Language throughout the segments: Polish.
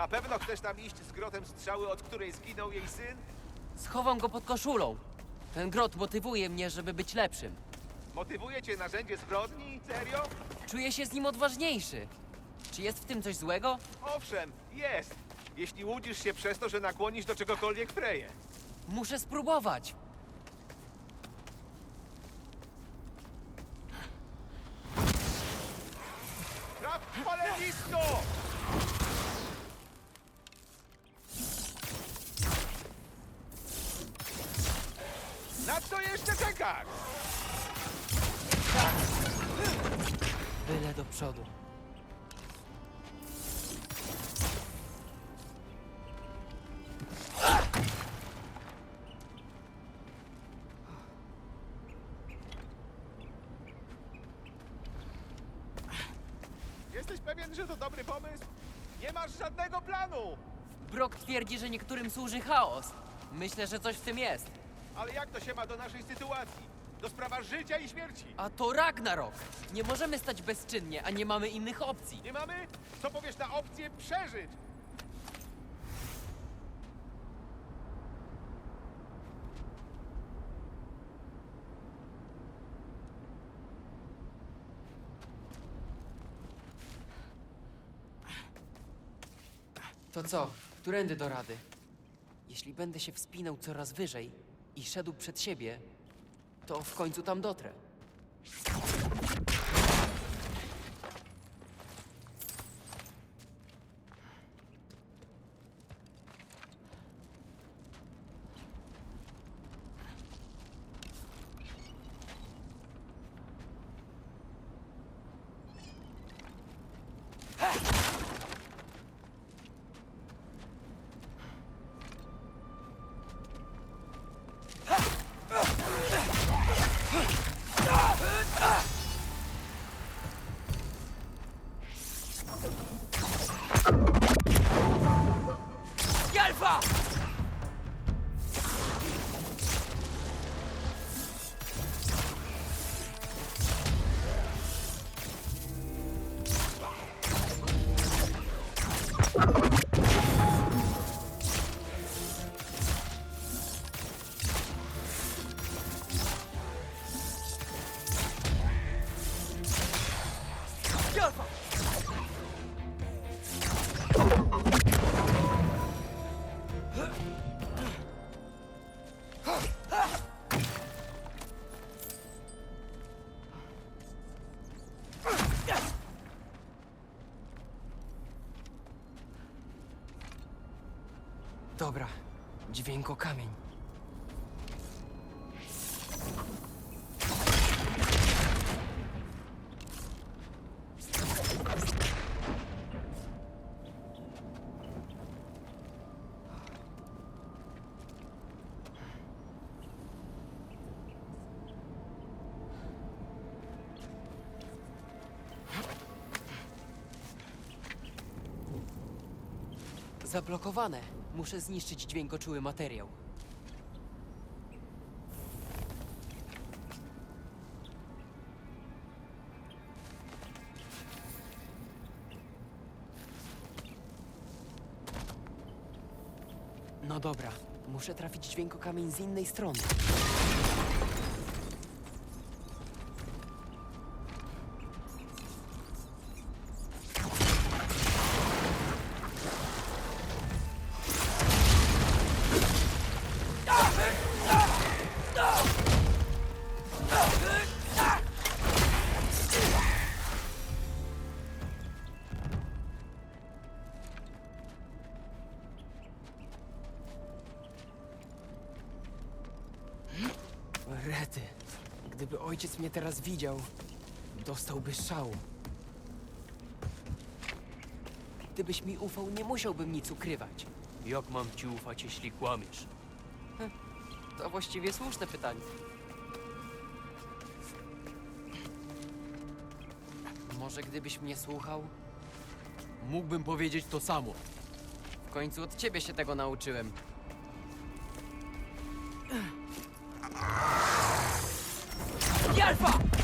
Na pewno chcesz tam iść z grotem strzały, od której zginął jej syn? Schowam go pod koszulą. Ten grot motywuje mnie, żeby być lepszym. Motywuje cię narzędzie zbrodni? Serio? Czuję się z nim odważniejszy. Czy jest w tym coś złego? Owszem, jest. Jeśli łudzisz się przez to, że nakłonisz do czegokolwiek Freję. Muszę spróbować. Traf w palenisko! Na co czekasz? Byle do przodu. Jesteś pewien, że to dobry pomysł? Nie masz żadnego planu! Brock twierdzi, że niektórym służy chaos. Myślę, że coś w tym jest. Ale jak to się ma do naszej sytuacji? Do sprawa życia i śmierci. A to Ragnarok! Nie możemy stać bezczynnie, a nie mamy innych opcji. Nie mamy? Co powiesz na opcję przeżyć? To co? Którędy do rady? Jeśli będę się wspinał coraz wyżej i szedł przed siebie, to w końcu tam dotrę. Dobra, dźwięko kamień. Zablokowane. Muszę zniszczyć dźwiękoczuły materiał. No dobra, muszę trafić dźwiękokamień z innej strony. Ojciec mnie teraz widział, dostałby szału. Gdybyś mi ufał, nie musiałbym nic ukrywać. Jak mam ci ufać, jeśli kłamiesz? To właściwie słuszne pytanie. Może gdybyś mnie słuchał, mógłbym powiedzieć to samo. W końcu od ciebie się tego nauczyłem. Alpha.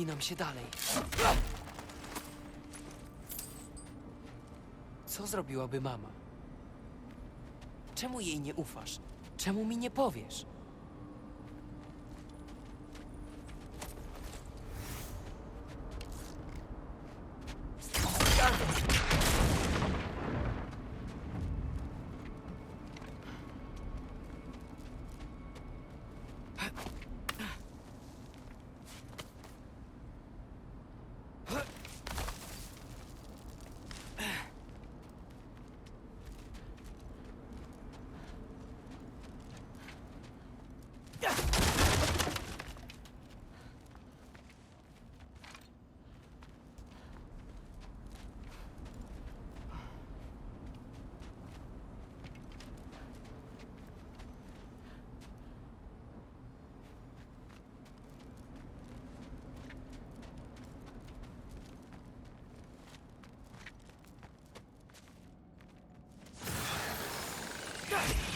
Wspinam się dalej. Co zrobiłaby mama? Czemu jej nie ufasz? Czemu mi nie powiesz?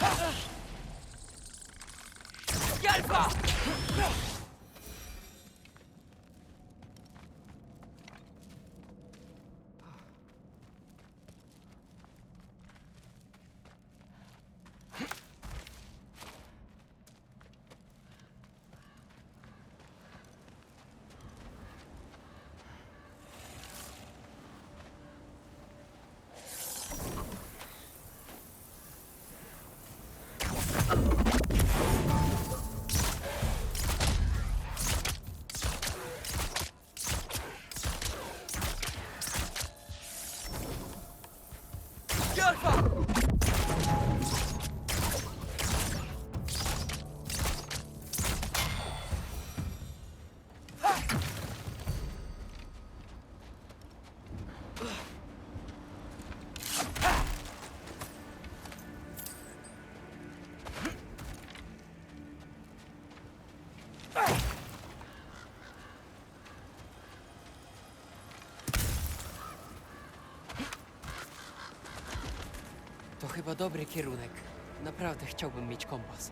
Ah! Alfa! Chyba dobry kierunek. Naprawdę chciałbym mieć kompas.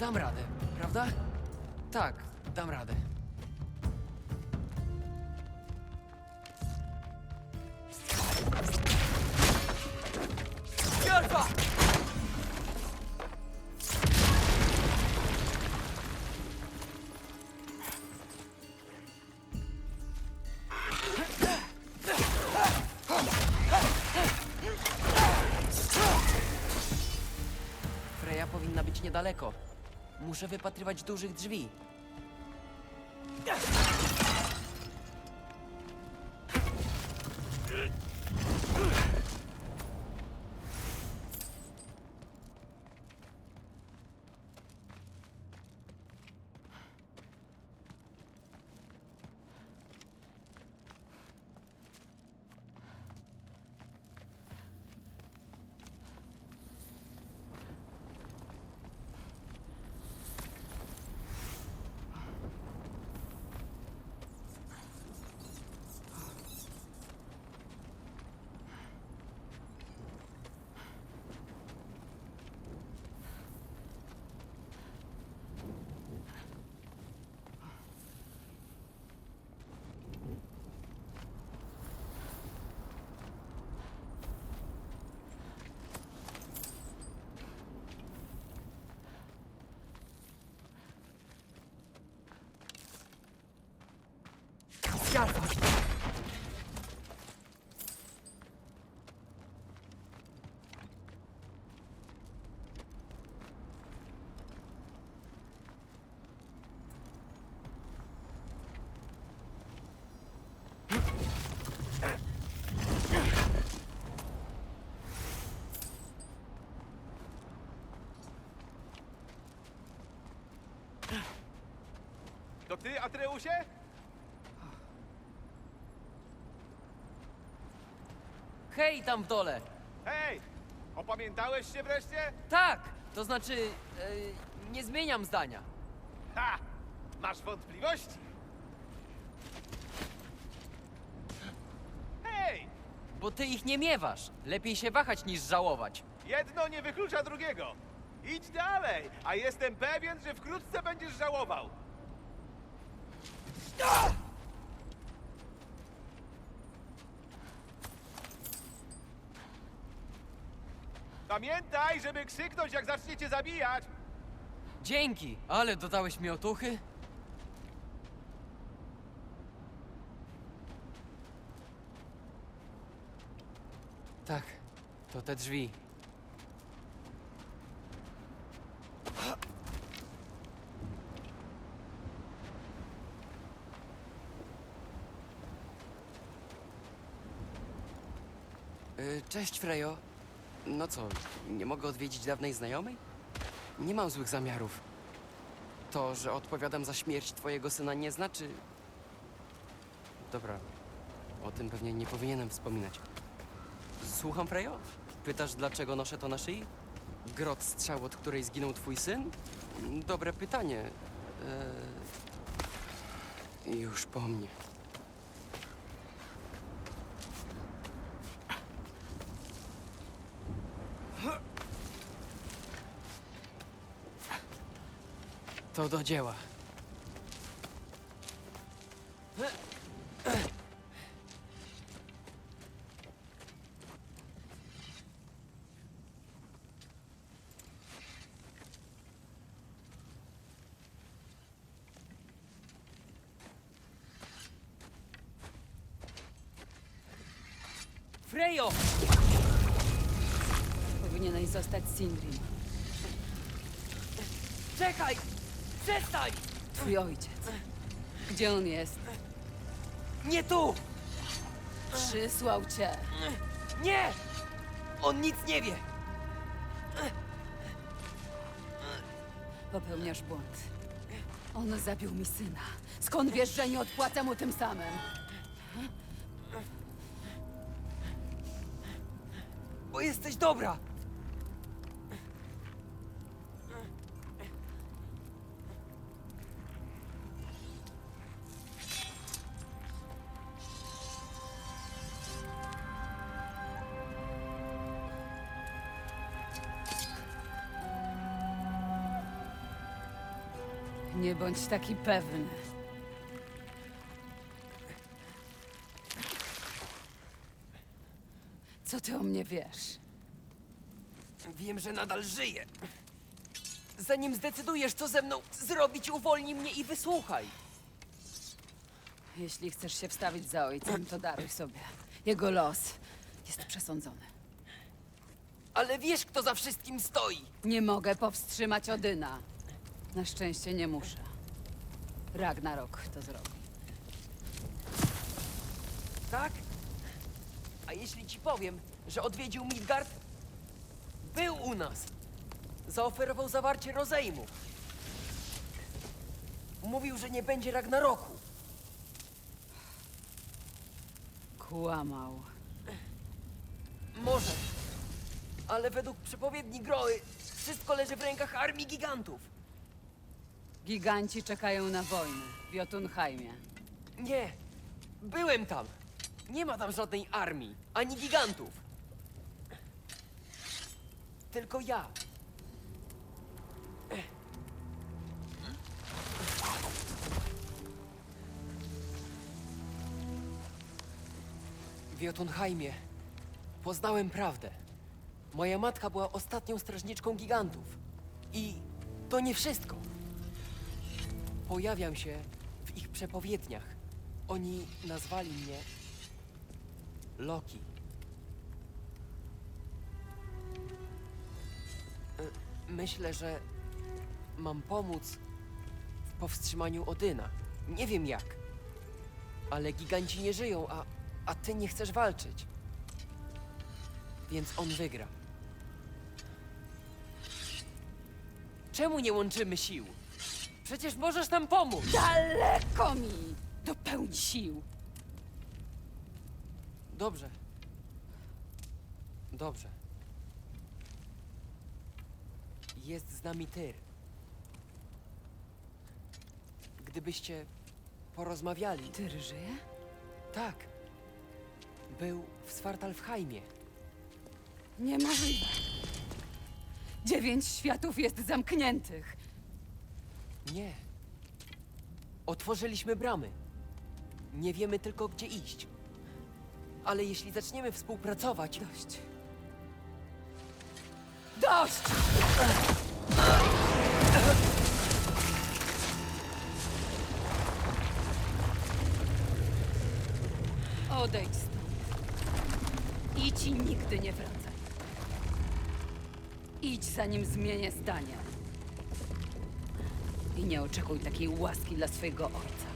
Dam radę, prawda? Tak, dam radę. Muszę wypatrywać dużych drzwi. Alfa! To ty, Atreusie? Hej, tam w dole! Hej! Opamiętałeś się wreszcie? Tak! To znaczy, e, nie zmieniam zdania. Ha! Masz wątpliwości? Hej! Bo ty ich nie miewasz. Lepiej się wahać niż żałować. Jedno nie wyklucza drugiego. Idź dalej, a jestem pewien, że wkrótce będziesz żałował. Pamiętaj, żeby krzyknąć, jak zaczniecie zabijać. Dzięki, ale dodałeś mi otuchy. Tak, to te drzwi. Y, Cześć, Frejo. No co, nie mogę odwiedzić dawnej znajomej? Nie mam złych zamiarów. To, że odpowiadam za śmierć twojego syna nie znaczy... Dobra, o tym pewnie nie powinienem wspominać. Słucham, Frejo? Pytasz, dlaczego noszę to na szyi? Grot strzał, od której zginął twój syn? Dobre pytanie. Eee... Już po mnie. To do dzieła. Frejo! Powinieneś zostać Sindri. Czekaj! Przestań! Twój ojciec. Gdzie on jest? Nie tu! Przysłał cię. Nie! On nic nie wie! Popełniasz błąd. On zabił mi syna. Skąd wiesz, że nie odpłacę mu tym samym? Bo jesteś dobra! Nie bądź taki pewny. Co ty o mnie wiesz? Wiem, że nadal żyję. Zanim zdecydujesz, co ze mną zrobić, uwolnij mnie i wysłuchaj. Jeśli chcesz się wstawić za ojcem, to daruj sobie. Jego los jest przesądzony. Ale wiesz, kto za wszystkim stoi. Nie mogę powstrzymać Odyna. Na szczęście nie muszę. Ragnarok to zrobi. Tak? A jeśli ci powiem, że odwiedził Midgard? Był u nas. Zaoferował zawarcie rozejmu. Mówił, że nie będzie Ragnaroku. Kłamał. Może. Ale według przepowiedni Groły wszystko leży w rękach armii gigantów. Giganci czekają na wojnę w Jotunheimie. Nie. Byłem tam. Nie ma tam żadnej armii, ani gigantów. Tylko ja. W Jotunheimie poznałem prawdę. Moja matka była ostatnią strażniczką gigantów. I to nie wszystko. Pojawiam się w ich przepowiedniach. Oni nazwali mnie Loki. E, Myślę, że mam pomóc w powstrzymaniu Odyna. Nie wiem jak. Ale giganci nie żyją, a, a ty nie chcesz walczyć. Więc on wygra. Czemu nie łączymy sił? Przecież możesz nam pomóc! Daleko mi do pełni sił. Dobrze. Dobrze. Jest z nami Tyr. Gdybyście porozmawiali. Tyr żyje? Tak. Był w Svartalfheimie. Niemożliwe. Dziewięć światów jest zamkniętych. Nie. Otworzyliśmy bramy. Nie wiemy tylko, gdzie iść. Ale jeśli zaczniemy współpracować, Dość. Dość! Odejdź stąd. Idź i nigdy nie wracaj. Idź, zanim zmienię zdanie. I nie oczekuj takiej łaski dla swojego ojca.